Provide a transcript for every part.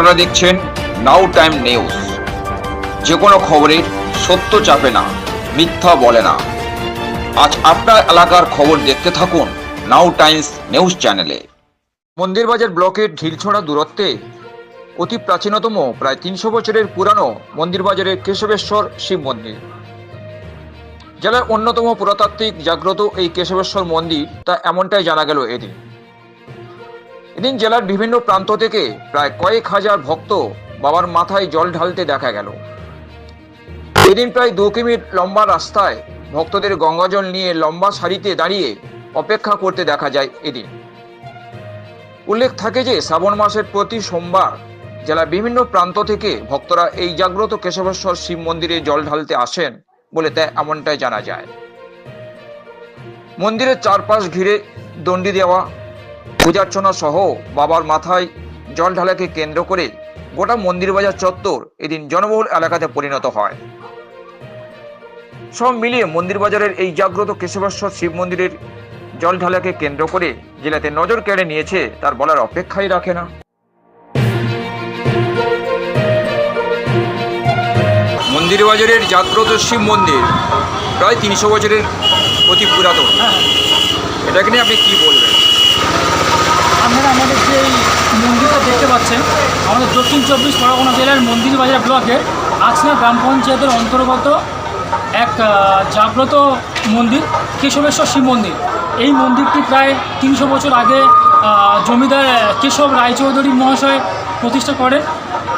আপনারা দেখছেন নাও time news যে কোনো খবরের সত্য চাপে না, মিথ্যা বলে না। আজ আপনার এলাকার খবর দেখতে থাকুন নাও টাইমস নিউজ চ্যানেলে মন্দিরবাজার ব্লকের ঢিলছড়া দূরত্বে অতি প্রাচীনতম, প্রায় তিনশো বছরের পুরানো মন্দিরবাজারের কেশবেশ্বর শিব মন্দির। জেলার অন্যতম পুরাতাত্ত্বিক জাগ্রত এই কেশবেশ্বর মন্দির তা এমনটাই জানা গেল এদিন। এদিন জেলার বিভিন্ন প্রান্ত থেকে প্রায় কয়েক হাজার ভক্ত বাবার মাথায় জল ঢালতে দেখা গেল। এদিন প্রায় দু কিমি লম্বা রাস্তায় ভক্তদের গঙ্গাজল নিয়ে লম্বা সারিতে দাঁড়িয়ে অপেক্ষা করতে দেখা যায় এদিন। উল্লেখ থাকে যে শ্রাবণ মাসের প্রতি সোমবার জেলার বিভিন্ন প্রান্ত থেকে ভক্তরা এই জাগ্রত কেশবেশ্বর শিব মন্দিরে জল ঢালতে আসেন বলে তা এমনটাই জানা যায়। মন্দিরের চারপাশ ঘিরে দণ্ডি দেওয়া পূজার্চনা সহ বাবার মাথায় জল ঢালাকে কেন্দ্র করে গোটা মন্দির বাজার চত্বর এদিন জনবহুল এলাকাতে পরিণত হয়। সব মিলিয়ে মন্দির বাজারের এই জাগ্রত কেশবেশ্বর শিব মন্দিরের জল ঢালাকে কেন্দ্র করে জেলাতে নজর কেড়ে নিয়েছে, তার বলার অপেক্ষাই রাখে না। মন্দির বাজারের জাগ্রত শিব মন্দির প্রায় তিনশো বছরের অতি পুরাতন। এটাকে নিয়ে আপনি কি বলবেন? আপনারা আমাদের যে এই মন্দিরটা দেখতে পাচ্ছেন, আমাদের দক্ষিণ চব্বিশ পরগনা জেলার মন্দির বাজার ব্লকের আছনা গ্রাম পঞ্চায়েতের অন্তর্গত এক জাগ্রত মন্দির, কেশবেশ্বর শিব মন্দির। এই মন্দিরটি প্রায় তিনশো বছর আগে জমিদার কেশব রায়চৌধুরী মহাশয় প্রতিষ্ঠা করেন।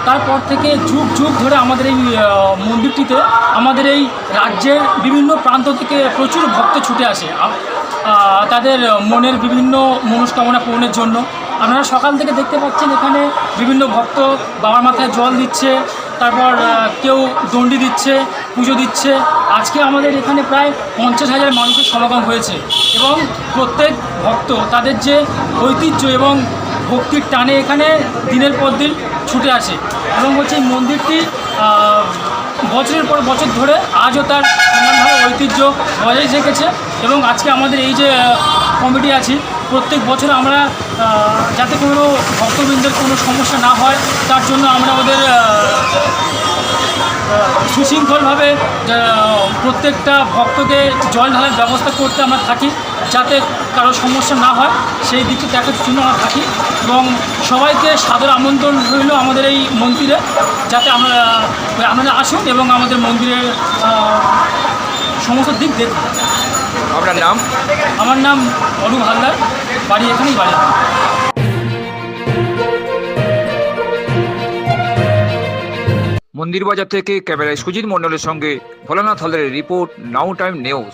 তারপর থেকে যুগ যুগ ধরে আমাদের এই মন্দিরটিতে আমাদের এই রাজ্যের বিভিন্ন প্রান্ত থেকে প্রচুর ভক্ত ছুটে আসে। তাদের মনের বিভিন্ন মনস্কামনা পূরণের জন্য। আপনারা সকাল থেকে দেখতে পাচ্ছেন এখানে বিভিন্ন ভক্ত বাবার মাথায় জল দিচ্ছে, তারপর কেউ দণ্ডি দিচ্ছে, পুজো দিচ্ছে। আজকে আমাদের এখানে প্রায় পঞ্চাশ হাজার মানুষের সমাগম হয়েছে এবং প্রত্যেক ভক্ত তাদের যে ঐতিহ্য এবং ভক্তির টানে এখানে দিনের পর দিন ছুটে আসে এবং হচ্ছে এই মন্দিরটি বছরের পর বছর ধরে আজও তার সমানভাবে ঐতিহ্য বজায় রেখেছে এবং আজকে আমাদের এই যে কমিটি আছে প্রত্যেক বছর আমরা যাতে কোনো ভক্তবৃন্দের কোনো সমস্যা না হয় তার জন্য আমরা আহ, সুশৃঙ্খলভাবে প্রত্যেকটা ভক্তকে জল ঢালার ব্যবস্থা করতে আমরা থাকি যাতে কারও সমস্যা না হয় সেই দিকটি দেখার জন্য আমরা থাকি এবং সবাইকে সাদর আমন্ত্রণ রইল আমাদের এই মন্দিরে যাতে আমরা আপনারা আসুন এবং আমাদের মন্দিরের সমস্ত দিক দেখুন আপনার নাম? আমার নাম অরূপ হালদার বাড়ি এখানেই বাড়ি মন্দির বাজার থেকে ক্যামেরায় সুজিত মণ্ডলের সঙ্গে ভোলানাথ হালদারের রিপোর্ট নাও টাইম নিউজ।